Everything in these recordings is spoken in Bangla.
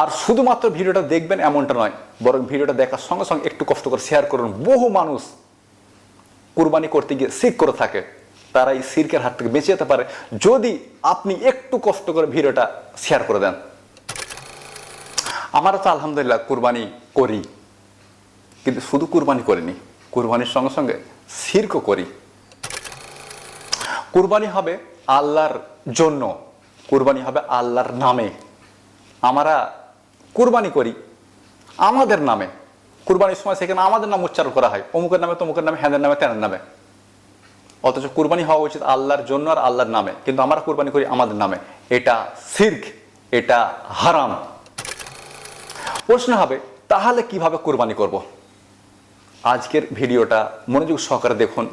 আর শুধুমাত্র ভিডিওটা দেখবেন এমনটা নয়, বরং ভিডিওটা দেখার সঙ্গে সঙ্গে একটু কষ্ট করে শেয়ার করুন। বহু মানুষ কুরবানি করতে গিয়ে সিক করে থাকে। তারা এই সিরকের হাত থেকে বেঁচে যেতে পারে যদি আপনি একটু কষ্ট করে ভিডিওটা শেয়ার করে দেন। আমরা তো আলহামদুলিল্লাহ কুরবানি করি, কিন্তু শুধু কুরবানি করিনি, কুরবানির সঙ্গে সঙ্গে সিরকও করি। কুরবানি হবে আল্লাহর জন্য, কুরবানি হবে আল্লাহর নামে। আমরা কুরবানি করি আমাদের নামে। কুরবানির সময় সেখানে আমাদের নাম উচ্চারণ করা হয়। অমুকের নামে, তমুকের নামে, হ্যাঁদের নামে তেনের নামে। অথচ কুরবানি হওয়া উচিত আল্লাহর জন্য আর আল্লাহর নামে। কিন্তু আমরা কুরবানি করি আমাদের নামে। এটা সির্ক, এটা হারাম। প্রশ্ন হবে, তাহলে কীভাবে কুরবানি করব? আজকের ভিডিওটা মনোযোগ সহকারে দেখুন।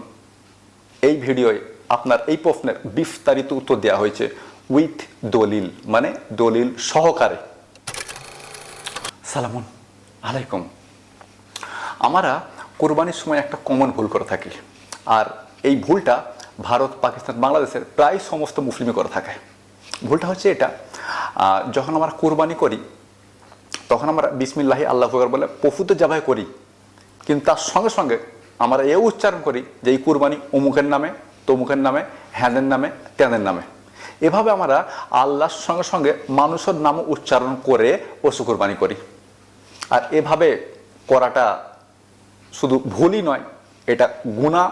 এই ভিডিওয় আপনার এই প্রশ্নের বিস্তারিত উত্তর দেওয়া হয়েছে। উইথ দলিল মানে দলিল সহকারে। সালামুন আলাইকুম। আমরা কোরবানির সময় একটা কমন ভুল করে থাকি, আর এই ভুলটা ভারত, পাকিস্তান, বাংলাদেশের প্রায় সমস্ত মুসলিমই করে থাকে। ভুলটা হচ্ছে এটা যখন আমরা কোরবানি করি, তখন আমরা বিসমিল্লাহি আল্লাহ আকবর বলে পফুত জবাই করি, কিন্তু তার সঙ্গে সঙ্গে আমরা এও উচ্চারণ করি যে এই কুরবানি অমুকের নামে, তমুকের নামে, হ্যাঁদের নামে, ত্যাঁদের নামে। এভাবে আমরা আল্লাহর সঙ্গে সঙ্গে মানুষের নাম উচ্চারণ করে পশু কোরবানি করি। আর এভাবে করাটা শুধু ভুলই নয়, এটা গুণা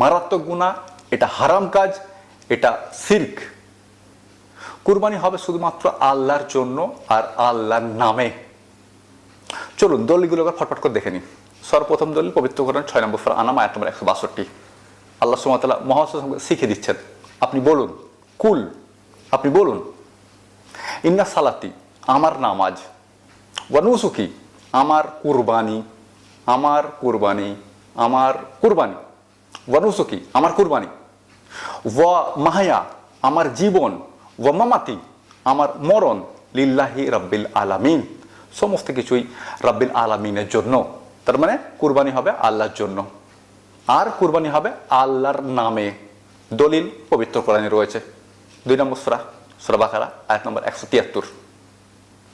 মারাত্মক গুণা এটা হারাম কাজ, এটা সিল্ক কুরবানি হবে শুধুমাত্র আল্লাহর জন্য আর আল্লাহর নামে। চলুন দলিলগুলোকে ফটফট করে দেখে নিন সর্বপ্রথম দলিল, পবিত্র করেন ছয় নম্বর ফর আনাম, আয়াত নম্বর একশো বাষট্টি। আল্লাহ সুমতাল্লাহ মহাসঙ্গে শিখে দিচ্ছেন। আপনি বলুন, কুল আপনি বলুন, ইন্না সালাতি, আমার নামাজ, ওয়ানুসুকি, আমার কুরবানি আমার কুরবানি আমার কুরবানি, ওয়ানুসুকি, আমার কুরবানি, ওয়া মাহায়া, আমার জীবন, ওয়া মামাতি, আমার মরণ, লিল্লাহি রাব্বিল আলামিন। সমস্ত কিছুই রাব্বিল আলামিনের জন্য। তার মানে কুরবানি হবে আল্লাহর জন্য। আর কুরবানি হবে আল্লাহর নামে। দলিল পবিত্র কোরআনে রয়েছে। দুই নম্বর সুরা সুরা বাকারা, আয়াত নম্বর একশো তিয়াত্তর।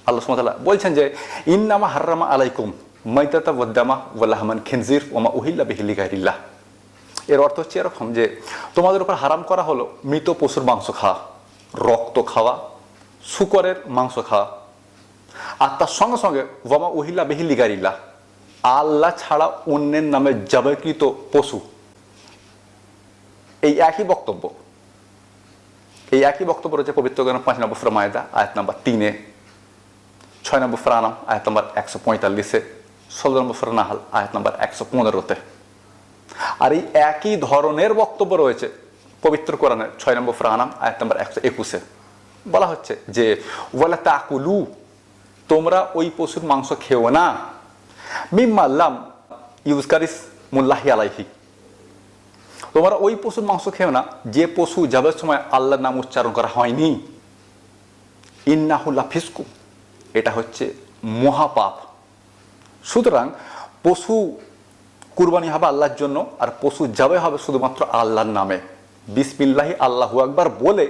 আল্লাহ সুমতাল্লাহ বলছেন যে, ইন্নামা হার্রামা আলাইকুম মাইতাতা ওয়াদ্দামা ওয়াল্লাহমান খিনজির ওমা উহিল্লা বিহিল্লি গাইরিল্লাহ এর অর্থ হচ্ছে এরকম যে, তোমাদের উপর হারাম করা হলো মৃত পশুর মাংস খাওয়া, রক্ত খাওয়া, শুকরের মাংস খাওয়া। আর তার সঙ্গে সঙ্গে ওয়ামা উহিল্লা বিহিল্লি গাইরিল্লাহ আল্লাহ ছাড়া অন্যের নামে যাবকৃত পশু। এই একই বক্তব্য। এই একই বক্তব্য রয়েছে পবিত্র গ্রন্থ পাঁচ নম্বর ফুরা মায়দা, আয়াত নাম্বার তিনে, ছয় নম্বর ফ্রানাম, আয়াত নম্বর একশো পঁয়তাল্লিশে, ষোলো নম্বর ফ্রানাহাল আয়াত নম্বর একশো পনেরোতে। আর এই একই ধরনের বক্তব্য রয়েছে পবিত্র কোরআনের ছয় নম্বর ফ্রানাম, আয়াত নম্বর একশো একুশে। বলা হচ্ছে যে, ওয়ালা তাকুলু, তোমরা ওই পশুর মাংস খেও না। মিম্মাল্লাম ইউজকারিস মুল্লাহি আলাইহি। তোমরা ওই পশুর মাংস খেও না, যে পশু যাবার সময় আল্লাহর নাম উচ্চারণ করা হয়নি। ইন্নাহুল্লা ফিসকু, এটা হচ্ছে মহাপাপ। সুতরাং পশু কুরবানি হবে আল্লাহর জন্য, আর পশু যাবে হবে শুধুমাত্র আল্লাহর নামে। বিসমিল্লাহি আল্লাহু আকবার বলে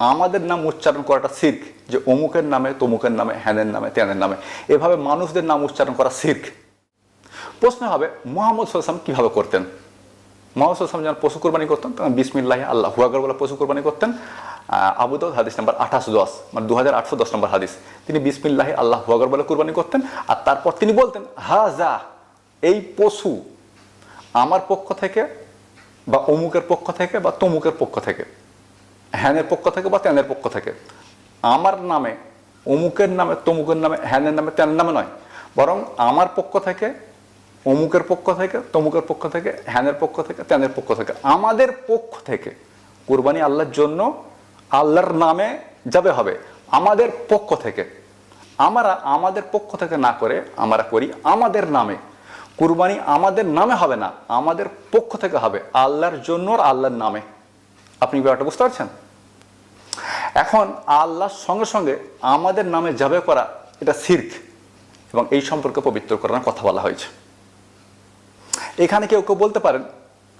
আমাদের নাম উচ্চারণ করাটা শির্ক, যে অমুকের নামে, তমুকের নামে, হ্যানের নামে, ত্যানের নামে। এভাবে মানুষদের নাম উচ্চারণ করা শির্ক। প্রশ্ন হবে, মোহাম্মদ সাল্লাম কীভাবে করতেন? মোহাম্মদ সাল্লাম যখন পশু কোরবানি করতেন, তখন বিসমিল্লাহ আল্লাহ হুয়াগর বলে পশু কোরবানি করতেন। আবু দাউদ হাদিস নাম্বার আঠাশ দশ মানে দু হাজার আটশো দশ নম্বর হাদিস। তিনি বিসমিল্লাহ আল্লাহ হুয়াগর বলে কোরবানি করতেন। আর তারপর তিনি বলতেন হা যা এই পশু আমার পক্ষ থেকে বা অমুকের পক্ষ থেকে বা তমুকের পক্ষ থেকে, হ্যানের পক্ষ থেকে বা ত্যানের পক্ষ থেকে, আমার নামে অমুকের নামে, তমুকের নামে, হ্যানের নামে, ত্যানের নামে নয়, বরং আমার পক্ষ থেকে অমুকের পক্ষ থেকে, তমুকের পক্ষ থেকে, হ্যানের পক্ষ থেকে, ত্যানের পক্ষ থেকে। আমাদের পক্ষ থেকে কুরবানি আল্লাহর জন্য আল্লাহর নামে যাবে হবে। আমাদের পক্ষ থেকে। আমরা আমাদের পক্ষ থেকে না করে আমরা করি আমাদের নামে। কুরবানি আমাদের নামে হবে না, আমাদের পক্ষ থেকে হবে। আল্লাহর জন্য আর আল্লাহর নামে। আপনি ব্যাপারটা বুঝতে পারছেন? এখন আল্লাহর সঙ্গে সঙ্গে আমাদের নামে যাবে করা এটা সির্ক এবং এই সম্পর্কে পবিত্র করার কথা বলা হয়েছে। এখানে কেউ কেউ বলতে পারেন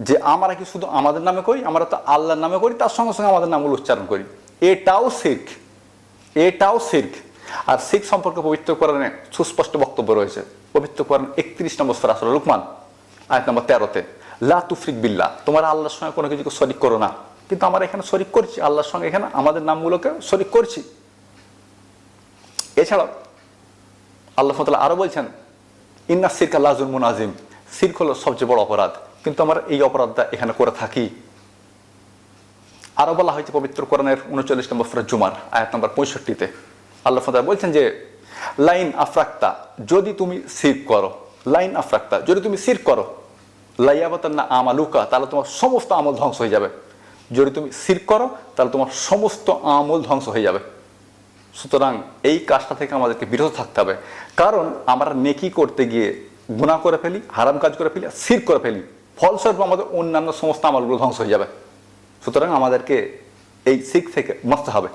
যে আমরা কি শুধু আমাদের নামে করি? আমরা তো আল্লাহর নামে করি, তার সঙ্গে সঙ্গে আমাদের নামগুলো উচ্চারণ করি। এটাও সির্ক এটাও সির্ক আর শিখ সম্পর্কে পবিত্র কোরআনে সুস্পষ্ট বক্তব্য রয়েছে। পবিত্র কোরআন একত্রিশ নম্বর সরাসর লুকমান, আয়াত নম্বর তেরোতে, লা তুফরিক বিল্লাহ। তোমার আল্লাহর সঙ্গে কোনো কিছুকে শরিক করো না। কিন্তু আমরা এখানে শরিক করছি, আল্লাহর সঙ্গে এখানে আমাদের নামগুলোকে শরিক করছি। এছাড়াও আল্লাহ তাআলা আরও বলছেন, ইন্না সিরকা লাজুল মুনাজিম সিরক হলো সবচেয়ে বড় অপরাধ। কিন্তু আমরা এই অপরাধটা এখানে করে থাকি। আরও বলা হয়েছে পবিত্র কোরআনের উনচল্লিশ নম্বর সুরা জুমার, আয়াত নম্বর পঁয়ষট্টিতে। আল্লাহ তাআলা বলছেন যে, লাইন আফরাক্তা, যদি তুমি সির করো, লাইন আফরাক্তা, যদি তুমি সির করো লাইয়াবাতার না আমালুকা, তাহলে তোমার সমস্ত আমল ধ্বংস হয়ে যাবে। যদি তুমি সির করো, তাহলে তোমার সমস্ত আমল ধ্বংস হয়ে যাবে। সুতরাং এই কাজটা থেকে আমাদেরকে বিরত থাকতে হবে। কারণ আমরা নেকি করতে গিয়ে গুণা করে ফেলি, হারাম কাজ করে ফেলি সির করে ফেলি। ফলস্বরূপ আমাদের অন্যান্য সমস্ত আমলগুলো ধ্বংস হয়ে যাবে। সুতরাং আমাদেরকে এই শিখ থেকে বাঁচতে হবে।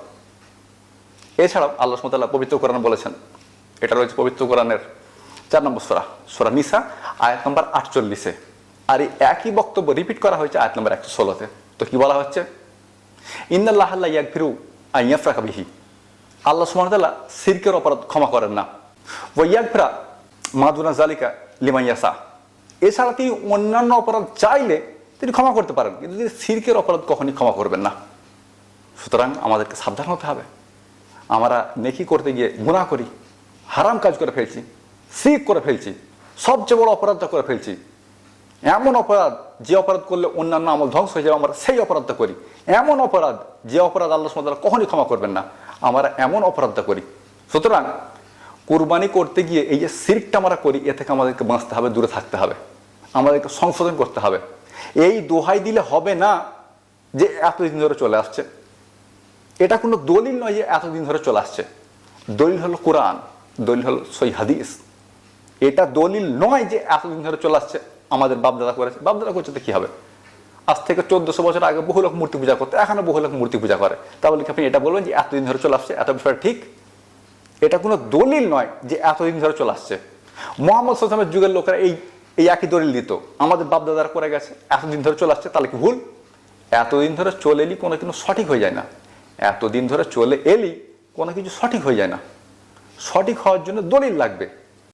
এছাড়াও আল্লাহ সুমতাল্লাহ পবিত্র কোরআন বলেছেন, এটা রয়েছে পবিত্র কোরআনের চার নম্বর সোরা সোরা নিসা, আয়াত নম্বর আটচল্লিশে আর এই একই বক্তব্য রিপিট করা হয়েছে আয়াত নম্বর একশো ষোলোতে তো। কি বলা হচ্ছে? ইন্দাল্লাহ ইয়াক ফিরু আইয়াফরাকা বিহি। আল্লাহ সুমতাল্লাহ সিরকের অপরাধ ক্ষমা করেন না। ওয়াইয়াক ফিরা মাদুনা জালিকা লিমাইয়াসা এছাড়া তিনি অন্যান্য অপরাধ চাইলে তিনি ক্ষমা করতে পারেন, কিন্তু তিনি সিরকের অপরাধ কখনই ক্ষমা করবেন না। সুতরাং আমাদেরকে সাবধান হতে হবে। আমরা নেকি করতে গিয়ে গুণা করি, হারাম কাজ করে ফেলছি, সিক করে ফেলছি, সবচেয়ে বড় অপরাধটা করে ফেলছি। এমন অপরাধ, যে অপরাধ করলে অন্যান্য আমল ধ্বংস হয়ে যাবে, আমরা সেই অপরাধটা করি। এমন অপরাধ, যে অপরাধ আল্লাহ সুমতাল কখনই ক্ষমা করবেন না। আমরা এমন অপরাধটা করি। সুতরাং কুরবানি করতে গিয়ে এই যে সিরকটা আমরা করি, এ থেকে আমাদেরকে বাঁচতে হবে, দূরে থাকতে হবে। আমাদেরকে সংশোধন করতে হবে। এই দোহাই দিলে হবে না যে এতদিন ধরে চলে আসছে। এটা কোনো দলিল নয় যে এতদিন ধরে চলে আসছে। দলিল হলো কোরআন, দলিল হলো সই হাদিস। এটা দলিল নয় যে এতদিন ধরে চলে আসছে, আমাদের বাপদাদা করেছে। বাপদাদা করছে তো কী হবে? আজ থেকে চোদ্দশো বছর আগে বহু লোক মূর্তি পূজা করতে এখনও বহু লোক মূর্তি পূজা করে। তাহলে কি আপনি এটা বলবেন যে এতদিন ধরে চলে আসছে? এত বিষয় ঠিক? এটা কোনো দলিল নয় যে এতদিন ধরে চলে আসছে। মোহাম্মদ সাল্লামের যুগের লোকেরা এই এই একই দলিল দিত। আমাদের বাপদাদারা করে গেছে, এতদিন ধরে চলে আসছে, তাহলে কি ভুল? এতদিন ধরে চলে এলি, কোনো কিছু সঠিক হয়ে যায় না। এতদিন ধরে চলে এলি, কোনো কিছু সঠিক হয়ে যায় না। সঠিক হওয়ার জন্য দলিল লাগবে।